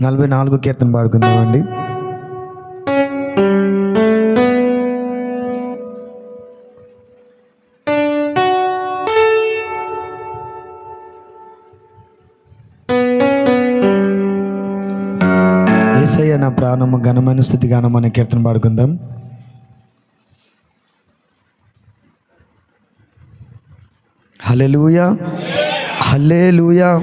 నలభై నాలుగు కీర్తన పాడుకుందామండి. ఏసయ్య నా ప్రాణము ఘనమైన స్థితి గానం అనే కీర్తన పాడుకుందాం. హలే హల్లెలూయా.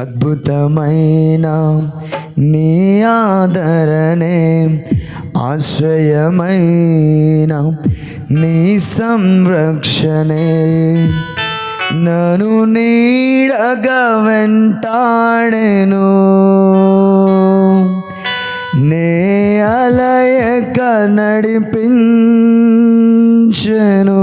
అద్భుతమైన నీ ఆదరణే ఆశ్రయమైన నీ సంరక్షణే. నను నీడగా వెంటాడెను. నే అలయక నడిపించెను.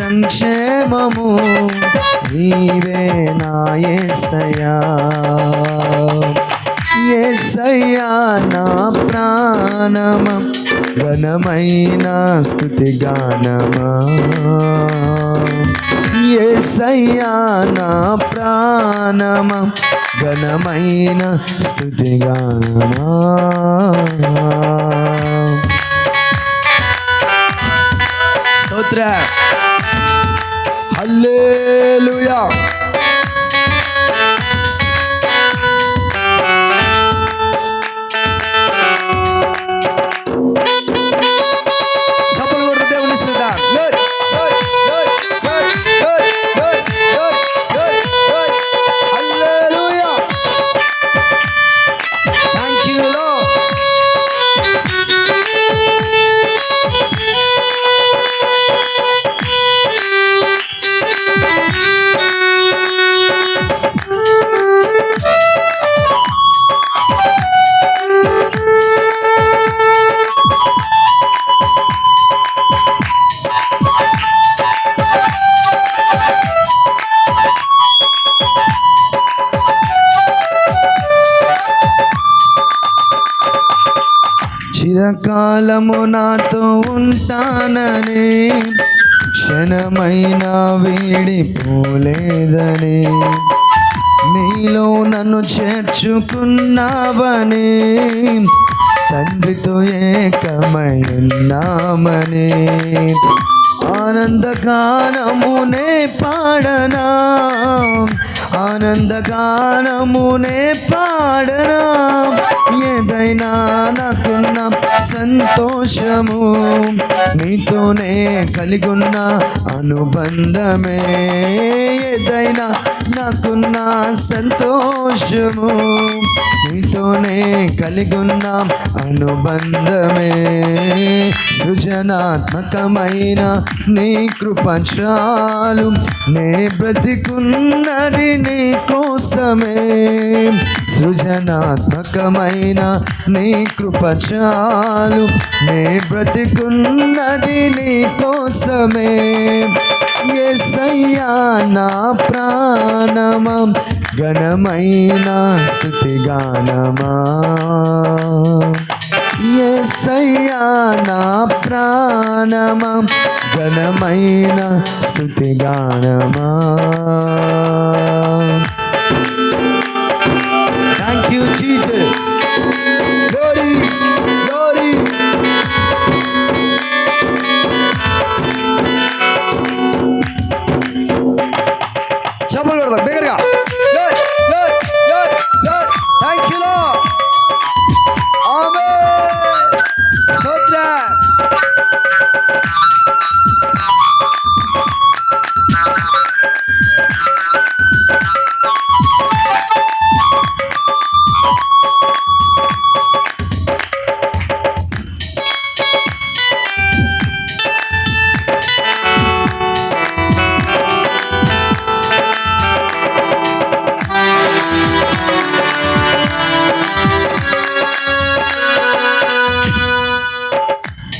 సంక్షేమము నీవే నా ఏసయ్యా. ఏసయ్యా నా ప్రాణమ ఘనమైన స్థుతి గానమా. ఏసయ్యా నా ప్రాణమ ఘనమైన స్థుతి గానమా. స్తోత్ర. Lay చిరకాలము నాతో ఉంటానని క్షణమైన వీడిపోలేదని నీలో నన్ను చేర్చుకున్నావని తండ్రితో ఏకమై ఉన్నామని ఆనందగానమునే పాడనా ఆనందగానమునే పాడనా. ఏదైనా నాకున్న సంతోషము నీతోనే కలిగున్న అనుబంధమే. ఏదైనా నాకున్న సంతోషము నీతోనే కలిగున్నాం అనుబంధమే. సృజనాత్మకమైన నీ కృపచాలు. నే బ్రతికున్నది నీ కోసమే. సృజనాత్మకమైన నీ కృపచాలు. నే బ్రతికున్నది నీ కోసమే. ఎసయ్యా నా ప్రాణమం ఘనమైన స్థుతిగా ప్రాణమా ఎస్సయ్యా నా ప్రాణమా? ఘనమైన స్థుతిగానమా థ్యాంక్ యూ టీచర్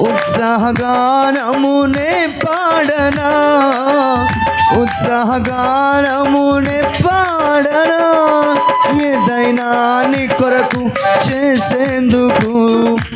ఉత్సాహగానమునే పాడనా? ఉత్సాహగానమునే పాడనా? ఏదైనా నీ కొరకు చేసేందుకు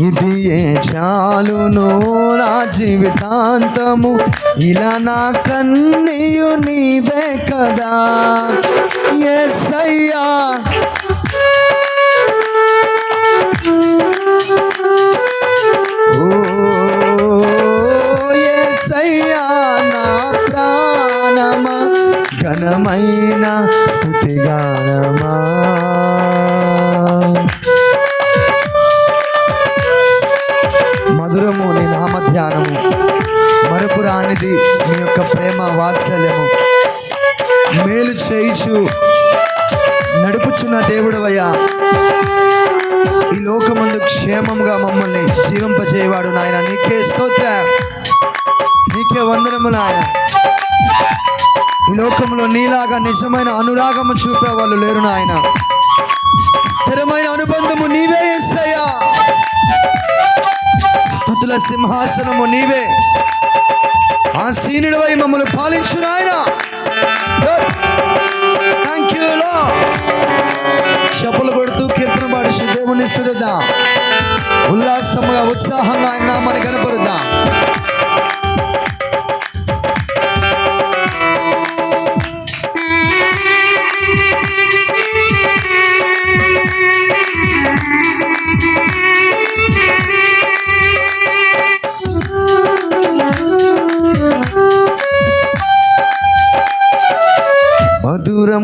ఇది ఏ చాలును నా జీవితాంతము? ఇలా నా కన్నీయు నీవే కదా. ఎస్ అయ్యా చేయించు. నడుపుచున్న దేవుడవయ్యా. ఈ లోకమందు క్షేమంగా మమ్మల్ని జీవింపజేయవాడు నాయన. నీకే స్తోత్ర. నీకే వందనము నాయన. ఈ లోకంలో నీలాగా నిజమైన అనురాగము చూపే వాళ్ళు లేరు నాయన. స్థిరమైన అనుబంధము నీవే ఎస్సయ్యా స్థుతుల సింహాసనము నీవే. ఆ సీనుడివై మమ్మల్ని పాలించు నాయన. చెప్పులు కొడుతూ కీర్తన పాడి దేవుని స్థుతిద్దాం. ఉల్లాసంగా ఉత్సాహంగా ఆయన నామాన్ని కనపరుద్దాం.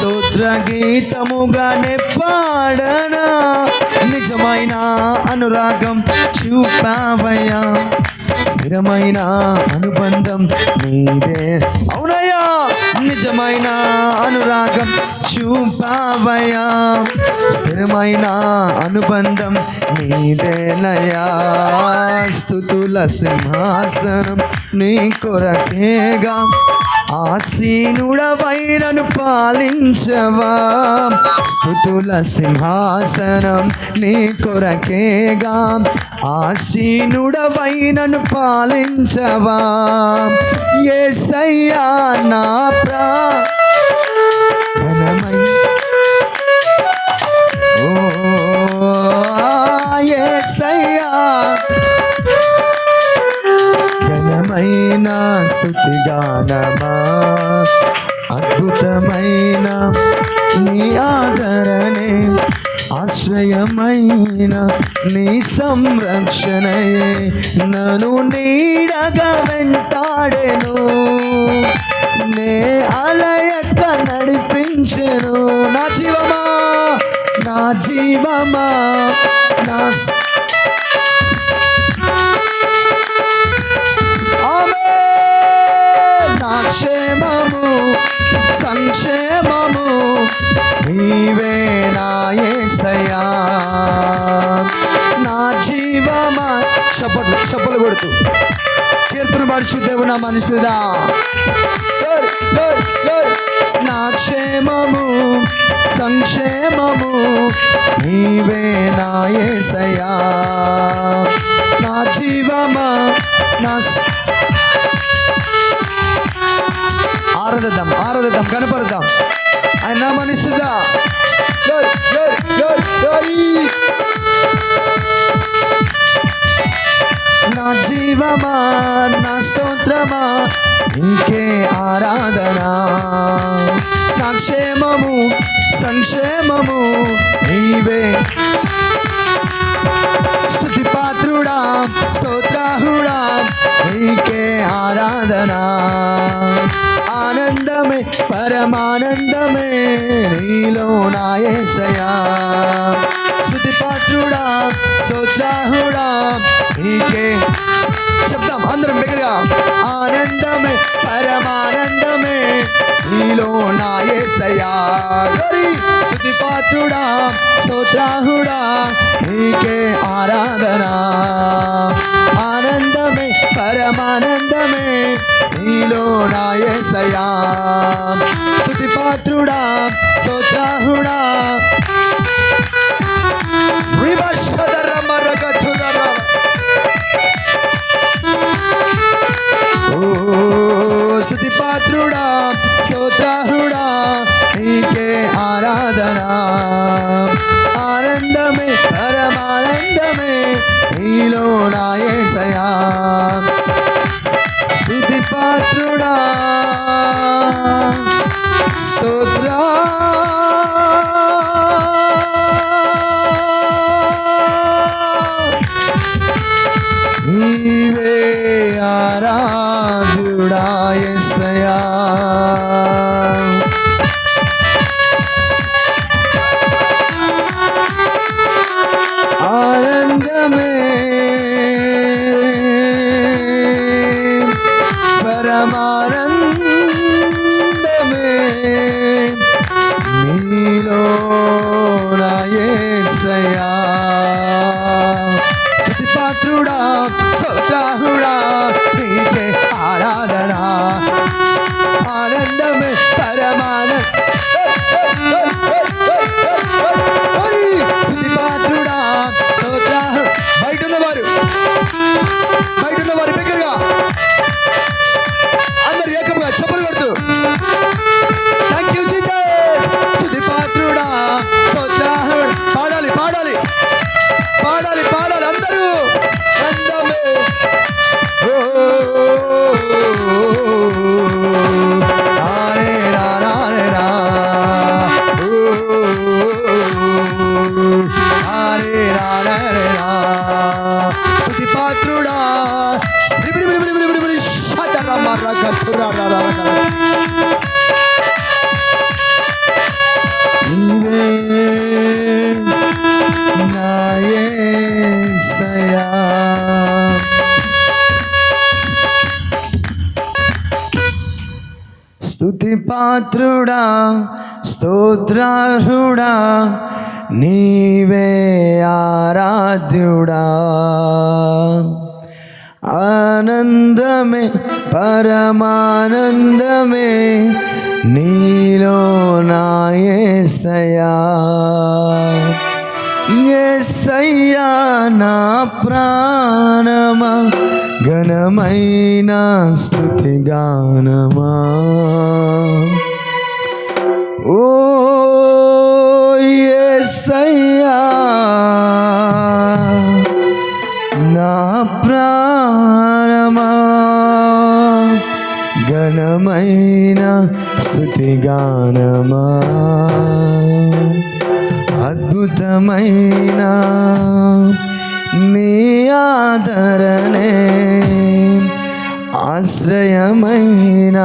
స్తోత్ర గీతముగానే పాడనా నిజమైన అనురాగం చూపావయ్యా. స్థిరమైన అనుబంధం నీదే. అవునయ్యా నిజమైన అనురాగం చూపావయ్యా. స్థిరమైన అనుబంధం నీదేనయ్యా. స్థుతుల సింహాసనం నీ కొరకేగా. ఆసీనుడవైనను పాలించవా. స్థుతుల సింహాసనం నీ కొరకేగా. ఆసీనుడవైనను పాలించవా. ఏసయ్యా నా ప్రా స్థుతి గానమా? అద్భుతమైన నీ ఆదరణే ఆశ్రయమైన నీ సంరక్షణయే. నను నీడగా వెంటాడెను నే అలయక నడిపించెను? నా జీవమా? నా జీవమా? నా కీర్తన నా మనుషుదా నా క్షేమము సంక్షేమము నీవే నా నా జీవమా నా స- ఆరాధిద్దాం కనపడదాం ఆయన మనిషిదా నా జీవమా నా స్తోత్రమా నీకే ఆరాధన? నా క్షేమము సంక్షేమము నీవే. స్థుతి పాత్రుడా స్తోత్రాహుడా నీకే ఆరాధన? ఆనందమే పరమానందమే నీలో నాయసయా స్థుతి పాత్రుడా స్తోత్రాహుడా నీకే ఆనందం. అందరం బిగ్గరగా ఆనందమే పరమానందమే. నీలో నా యేసయ్యా గరి స్తోత్రాహుడా నీకే ఆరాధన. ఆనందమే పరమానందమే. నీలో నా యేసయ్యా స్తుతి ಬಂದರು పాత్రుడా స్తోత్రార్హుడా నీవే ఆరాధ్యుడా. ఆనందమే పరమానందమే నీలో నాయసయా ఎస్సయ్యా నా ప్రాణమా ఘనమైన స్థుతి గానమా? ఓ ఎస్సయ్యా నా ప్రాణమా? ఘనమైన స్థుతి గానమా? అద్భుతమైన నీ ఆదరణే ఆశ్రయమైన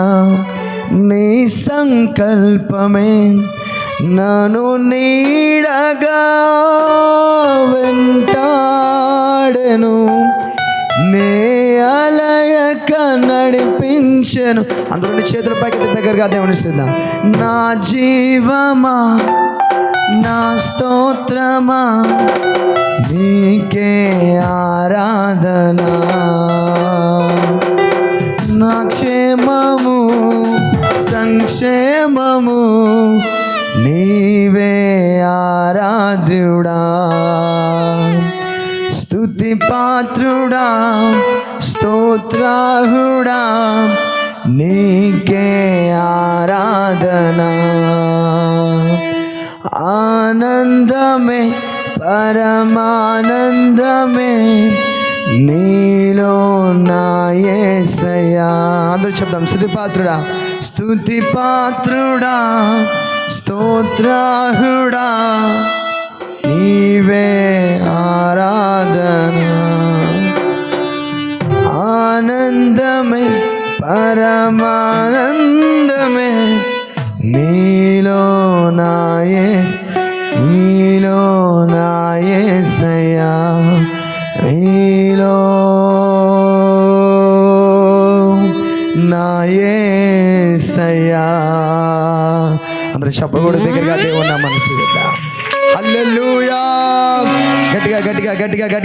నీ సంకల్పమే నను నీడగా వెంటాడెను. నే అలయక నడిపించెను. అందరూ చేతుల పైకి దగ్గరగా దేవుని నా జీవమా నా స్తోత్రమా నీకే ఆరాధన నా క్షేమము సంక్షేమము నీవే ఆరాధ్యుడా స్థుతి పాత్రుడా స్తోత్రాహుడా నీకే ఆరాధన ఆనందమే పరమానందమే నీలో నాయసయా అందరూ చెప్దాం స్థుతి పాత్రుడా స్థుతి పాత్రుడా స్తోత్రాహుడా గట్టిగా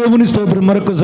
దేవుని స్తోత్రం మరొక